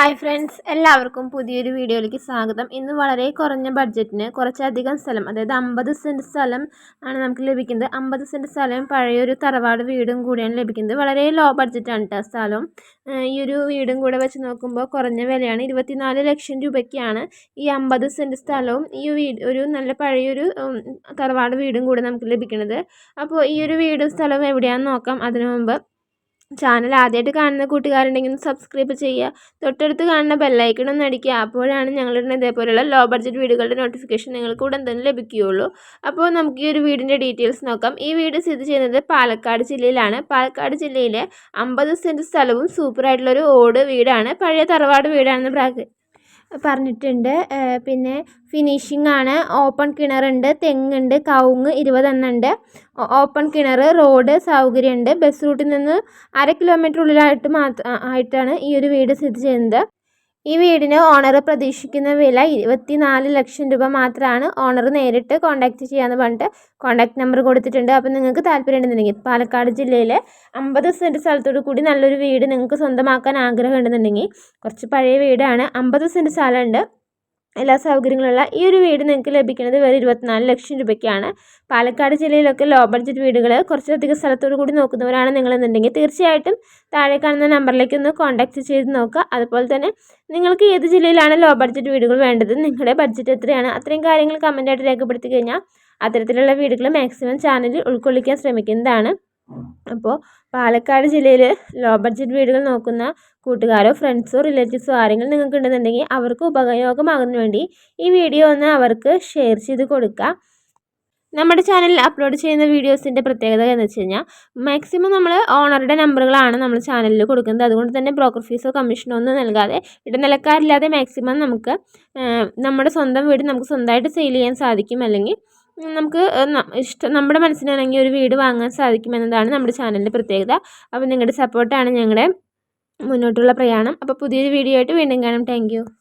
Hi friends എല്ലാവർക്കും പുതിയൊരു വീഡിയോയിലേക്ക് സ്വാഗതം. ഇന്ന് വളരെ കുറഞ്ഞ ബഡ്ജറ്റിന് കുറച്ചധികം സ്ഥലം അതായത് അമ്പത് സെന്റ് സ്ഥലം ആണ് നമുക്ക് ലഭിക്കുന്നത്. അമ്പത് സെന്റ് സ്ഥലം പഴയൊരു തറവാട് വീടും കൂടിയാണ് ലഭിക്കുന്നത്. വളരെ ലോ ബഡ്ജറ്റാണ് കേട്ടോ സ്ഥലം. ഈ ഒരു വീടും കൂടെ വെച്ച് നോക്കുമ്പോൾ കുറഞ്ഞ വിലയാണ് ഇരുപത്തിനാല് ലക്ഷം രൂപയ്ക്കാണ് ഈ അമ്പത് സെന്റ് സ്ഥലവും ഈ വീട് ഒരു നല്ല പഴയൊരു തറവാട് വീടും കൂടെ നമുക്ക് ലഭിക്കുന്നത്. അപ്പോൾ ഈ ഒരു വീടും സ്ഥലവും എവിടെയാണെന്ന് നോക്കാം. അതിനു മുമ്പ് ചാനൽ ആദ്യമായിട്ട് കാണുന്ന കൂട്ടുകാരുണ്ടെങ്കിൽ ഒന്ന് സബ്സ്ക്രൈബ് ചെയ്യുക. തൊട്ടടുത്ത് കാണുന്ന ബെല്ലൈക്കൺ ഒന്ന് അടിക്കുക. അപ്പോഴാണ് ഞങ്ങളുടെ ഇതേപോലെയുള്ള ലോ ബഡ്ജറ്റ് വീടുകളുടെ നോട്ടിഫിക്കേഷൻ നിങ്ങൾക്ക് ഉടൻ തന്നെ ലഭിക്കുകയുള്ളൂ. അപ്പോൾ നമുക്ക് ഈ ഒരു വീടിന്റെ ഡീറ്റെയിൽസ് നോക്കാം. ഈ വീട് സ്ഥിതി ചെയ്യുന്നത് പാലക്കാട് ജില്ലയിലാണ്. പാലക്കാട് ജില്ലയിലെ അമ്പത് സെന്റ് സ്ഥലവും സൂപ്പറായിട്ടുള്ളൊരു ഓട് വീടാണ്. പഴയ തറവാട് വീടാണെന്ന് പറഞ്ഞിട്ടുണ്ട്. പിന്നെ ഫിനിഷിംഗ് ആണ്. ഓപ്പൺ കിണറുണ്ട് തെങ്ങുണ്ട് കവുങ്ങ് ഇരുപതെണ്ണം ഉണ്ട്. ഓപ്പൺ കിണർ റോഡ് സൗകര്യമുണ്ട്. ബസ് റൂട്ടിൽ നിന്ന് അര കിലോമീറ്റർ ഉള്ളിലായിട്ട് മാത്രം ആയിട്ടാണ് ഈ ഒരു വീട് സ്ഥിതി ചെയ്യുന്നത്. ഈ വീടിന് ഓണർ പ്രതീക്ഷിക്കുന്ന വില ഇരുപത്തി നാല് ലക്ഷം രൂപ മാത്രമാണ്. ഓണർ നേരിട്ട് കോൺടാക്റ്റ് ചെയ്യാമെന്ന് പറഞ്ഞിട്ട് കോൺടാക്ട് നമ്പർ കൊടുത്തിട്ടുണ്ട്. അപ്പോൾ നിങ്ങൾക്ക് താല്പര്യം ഉണ്ടെന്നുണ്ടെങ്കിൽ പാലക്കാട് ജില്ലയിലെ അമ്പത് സെന്റ് സ്ഥലത്തോട് കൂടി നല്ലൊരു വീട് നിങ്ങൾക്ക് സ്വന്തമാക്കാൻ ആഗ്രഹം ഉണ്ടെന്നുണ്ടെങ്കിൽ കുറച്ച് പഴയ വീടാണ്. അമ്പത് സെന്റ് സ്ഥലമുണ്ട്. എല്ലാ സൗകര്യങ്ങളുള്ള ഈ ഒരു വീട് നിങ്ങൾക്ക് ലഭിക്കുന്നത് വെറും ഇരുപത്തിനാല് ലക്ഷം രൂപയ്ക്കാണ്. പാലക്കാട് ജില്ലയിലൊക്കെ ലോ ബഡ്ജറ്റ് വീടുകൾ കുറച്ചധികം സ്ഥലത്തോടു കൂടി നോക്കുന്നവരാണ് നിങ്ങളെന്നുണ്ടെങ്കിൽ തീർച്ചയായിട്ടും താഴെ കാണുന്ന നമ്പറിലേക്ക് ഒന്ന് കോൺടാക്റ്റ് ചെയ്ത് നോക്കുക. അതുപോലെ തന്നെ നിങ്ങൾക്ക് ഏത് ജില്ലയിലാണ് ലോ ബഡ്ജറ്റ് വീടുകൾ വേണ്ടത് നിങ്ങളുടെ ബഡ്ജറ്റ് എത്രയാണ് അത്രയും കാര്യങ്ങൾ കമന്റായിട്ട് രേഖപ്പെടുത്തി കഴിഞ്ഞാൽ അത്തരത്തിലുള്ള വീടുകൾ മാക്സിമം ചാനലിൽ ഉൾക്കൊള്ളിക്കാൻ ശ്രമിക്കുന്നതാണ്. അപ്പോൾ പാലക്കാട് ജില്ലയിൽ ലോ ബഡ്ജറ്റ് വീടുകൾ നോക്കുന്ന കൂട്ടുകാരോ ഫ്രണ്ട്സോ റിലേറ്റീവ്സോ ആരെങ്കിലും നിങ്ങൾക്ക് ഉണ്ടെന്നുണ്ടെങ്കിൽ അവർക്ക് ഉപയോഗമാകുന്ന വേണ്ടി ഈ വീഡിയോ ഒന്ന് അവർക്ക് ഷെയർ ചെയ്ത് കൊടുക്കുക നമ്മുടെ ചാനലിൽ അപ്ലോഡ് ചെയ്യുന്ന വീഡിയോസിന്റെ പ്രത്യേകത എന്ന് വെച്ച് കഴിഞ്ഞാൽ മാക്സിമം നമ്മൾ ഓണറുടെ നമ്പറുകളാണ് നമ്മൾ ചാനലിൽ കൊടുക്കുന്നത്. അതുകൊണ്ട് തന്നെ ബ്രോക്കർ ഫീസോ കമ്മീഷനോ ഒന്നും നൽകാതെ ഇടനിലക്കാരില്ലാതെ മാക്സിമം നമുക്ക് നമ്മുടെ സ്വന്തം വീട് നമുക്ക് സ്വന്തമായിട്ട് സെയിൽ ചെയ്യാൻ സാധിക്കും. അല്ലെങ്കിൽ നമുക്ക് ഇഷ്ടം നമ്മുടെ മനസ്സിനാണെങ്കിൽ ഒരു വീട് വാങ്ങാൻ സാധിക്കുമെന്നതാണ് നമ്മുടെ ചാനലിന്റെ പ്രത്യേകത. അപ്പോൾ നിങ്ങളുടെ സപ്പോർട്ടാണ് ഞങ്ങളുടെ മുന്നോട്ടുള്ള പ്രയാണം. അപ്പോൾ പുതിയൊരു വീഡിയോ ആയിട്ട് വീണ്ടും കാണാം. താങ്ക്